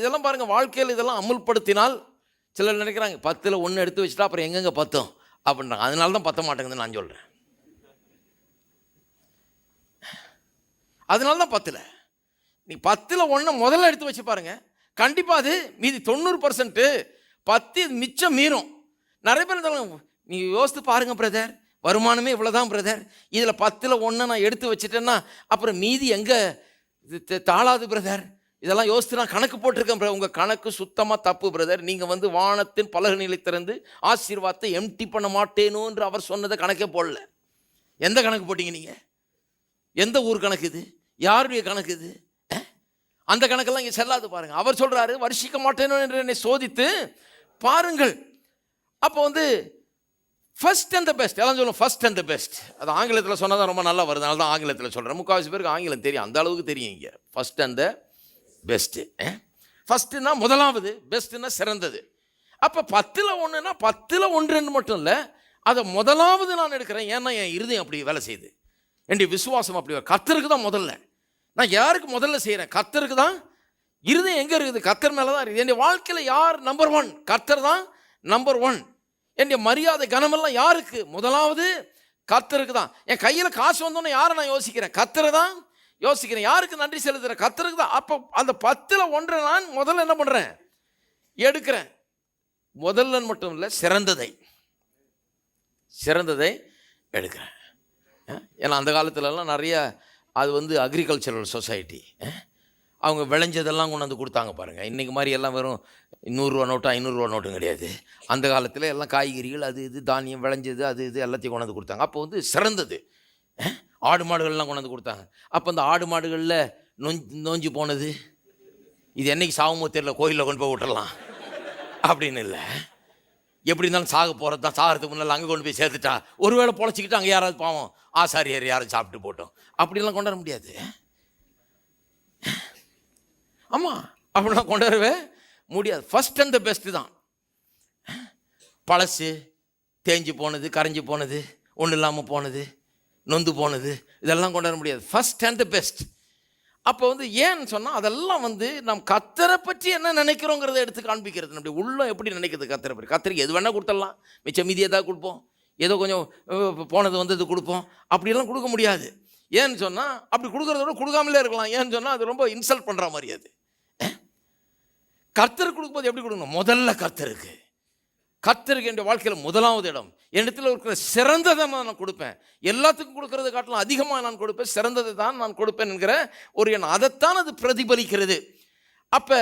இதெல்லாம் பாருங்க வாழ்க்கையில் இதெல்லாம் அமுல்படுத்தினால் சிலர் நினைக்கிறாங்க பத்தில் ஒன்று எடுத்து வச்சுட்டா அப்புறம் எங்கெங்கே பத்தும்? அப்படின்றாங்க. அதனால தான் பத்த மாட்டேங்குதுன்னு நான் சொல்கிறேன் அதனால தான் பத்தில். நீ பத்தில் ஒன்று முதல்ல எடுத்து வச்சு பாருங்க. கண்டிப்பாக அது மீதி தொண்ணூறு பர்சன்ட்டு பத்து மிச்சம் மீறும். நிறைய பேர் இருந்தாலும் நீ யோசித்து பாருங்க பிரதர் வருமானமே இவ்வளோதான் பிரதர் இதில் பத்தில் ஒன்று நான் எடுத்து வச்சிட்டேன்னா அப்புறம் மீதி எங்கே? தாளாது பிரதர் இதெல்லாம் யோசித்து நான் கணக்கு போட்டிருக்கேன் பிரதர் உங்கள் கணக்கு சுத்தமாக தப்பு பிரதர் நீங்கள் வந்து வானத்தின் பலகனிலை திறந்து ஆசீர்வாதத்தை எம்டி பண்ண மாட்டேனோன்று அவர் சொன்னதை கணக்கே போடல. எந்த கணக்கு போட்டீங்க நீங்கள் எந்த ஊர் கணக்கு இது? யாருடைய கணக்கு இது? அந்த கணக்கெல்லாம் இங்கே செல்லாது பாருங்கள் அவர் சொல்கிறாரு வருஷிக்க மாட்டேனோ என்று என்னை சோதித்து பாருங்கள். அப்போ வந்து ஃபர்ஸ்ட் அண்ட் த பெஸ்ட் எல்லாம் சொல்லுவோம் ஃபஸ்ட் அண்ட் த பெஸ்ட் அது ஆங்கிலத்தில் சொன்னால் தான் ரொம்ப நல்லா வருது. அதனால தான் ஆங்கிலத்தில் சொல்கிறேன் முக்கால்வாசி பேருக்கு ஆங்கிலம் தெரியும். அந்த அளவுக்கு தெரியும் இங்கே. ஃபஸ்ட் அண்ட் த பெஸ்ட்டு ஃபஸ்ட்டுனா eh? முதலாவது பெஸ்ட்டுனா சிறந்தது. அப்போ பத்தில் ஒன்றுனா பத்தில் ஒன்றுன்னு மட்டும் இல்லை அதை முதலாவது நான் எடுக்கிறேன். ஏன்னா என் இருதயம் அப்படி வேலை செய்யுது. என்னுடைய விசுவாசம் அப்படி கத்தருக்கு தான் முதல்ல. நான் யாருக்கு முதல்ல செய்கிறேன் கத்தருக்கு தான்? இருதயம் எங்கே இருக்குது? கத்தர் மேலே தான் இருக்குது. என்னுடைய வாழ்க்கையில் யார் நம்பர் ஒன் கத்தர் தான் நம்பர் ஒன் என்னுடைய மரியாதை கனமெல்லாம் யாருக்கு? முதலாவது கத்தருக்கு தான். என் கையில் காசு வந்தோன்னே யாரை நான் யோசிக்கிறேன்? கத்தரை தான் யோசிக்கிறேன். யாருக்கு நன்றி செலுத்துகிறேன் கத்தருக்கு தான். அப்போ அந்த பத்தில் ஒன்றை நான் முதல்ல என்ன பண்ணுறேன் எடுக்கிறேன். முதல்ல மட்டும் இல்லை சிறந்ததை. சிறந்ததை எடுக்கிறேன். ஏன்னா அந்த காலத்துலலாம் நிறைய அது வந்து அக்ரிகல்ச்சரல் சொசைட்டி அவங்க விளைஞ்சதெல்லாம் கொண்டு வந்து கொடுத்தாங்க பாருங்கள் இன்றைக்கி மாதிரி எல்லாம் வெறும் நூறுரூவா நோட்டு ஐநூறுரூவா நோட்டும் கிடையாது. அந்த காலத்தில் எல்லாம் காய்கறிகள் அது இது தானியம் விளைஞ்சது அது இது எல்லாத்தையும் கொண்டு வந்து கொடுத்தாங்க. அப்போ வந்து சிறந்தது. ஆடு மாடுகள்லாம் கொண்டு வந்து கொடுத்தாங்க. அப்போ அந்த ஆடு மாடுகளில் நொஞ்சு நோஞ்சி போனது. இது என்னைக்கு சாகுமோ தெரியல கோயிலில் கொண்டு போய் விட்டுடலாம். அப்படின்னு இல்லை. எப்படி இருந்தாலும் சாக போகிறது தான். சாகிறதுக்கு முன்னால் அங்கே கொண்டு போய் சேர்த்துட்டா. ஒருவேளை பொழைச்சிக்கிட்டு அங்கே யாராவது பாவம் ஆசாரியர் யாரும் சாப்பிட்டு போட்டோம். அப்படிலாம் கொண்டு வர முடியாது. ஆமாம் அப்படிலாம் கொண்டு வரவே முடியாது. ஃபஸ்ட் அண்ட் த பெஸ்ட்டு தான். பழசு தேஞ்சு போனது கரைஞ்சி போனது ஒன்றும் இல்லாமல் போனது. நொந்து போனது. இதெல்லாம் கொண்டாட முடியாது. ஃபஸ்ட் அண்ட் த பெஸ்ட் அப்போ வந்து ஏன்னு சொன்னால் அதெல்லாம் வந்து நாம் கத்தரை பற்றி என்ன நினைக்கிறோங்கிறத எடுத்து காண்பிக்கிறது. நம்முடைய உள்ளம் எப்படி நினைக்கிறது கத்தரை பற்றி? கத்தரைக்கு எது வேணால் கொடுத்துடலாம். மிச்சம் மீதி எதாவது கொடுப்போம். ஏதோ கொஞ்சம் போனது வந்தது கொடுப்போம். அப்படியெல்லாம் கொடுக்க முடியாது. ஏன்னு சொன்னால் அப்படி கொடுக்குறத விட கொடுக்காமலே இருக்கலாம். ஏன்னு சொன்னால் அது ரொம்ப இன்சல்ட் பண்ணுற மாதிரி அது. கர்த்தருக்கு கொடுக்கும்போது எப்படி கொடுக்கணும்? முதல்ல கர்த்தருக்கு. கர்த்தருக்கு என் வாழ்க்கையில் முதலாவது இடம். என்னிடத்தில் இருக்கிற சிறந்ததை நான் கொடுப்பேன். எல்லாத்துக்கும் கொடுக்கறது காட்டிலும் அதிகமாக நான் கொடுப்பேன். சிறந்ததை தான் நான் கொடுப்பேன் என்கிற ஒரு எண்ணம். அதைத்தான் அது பிரதிபலிக்கிறது. அப்போ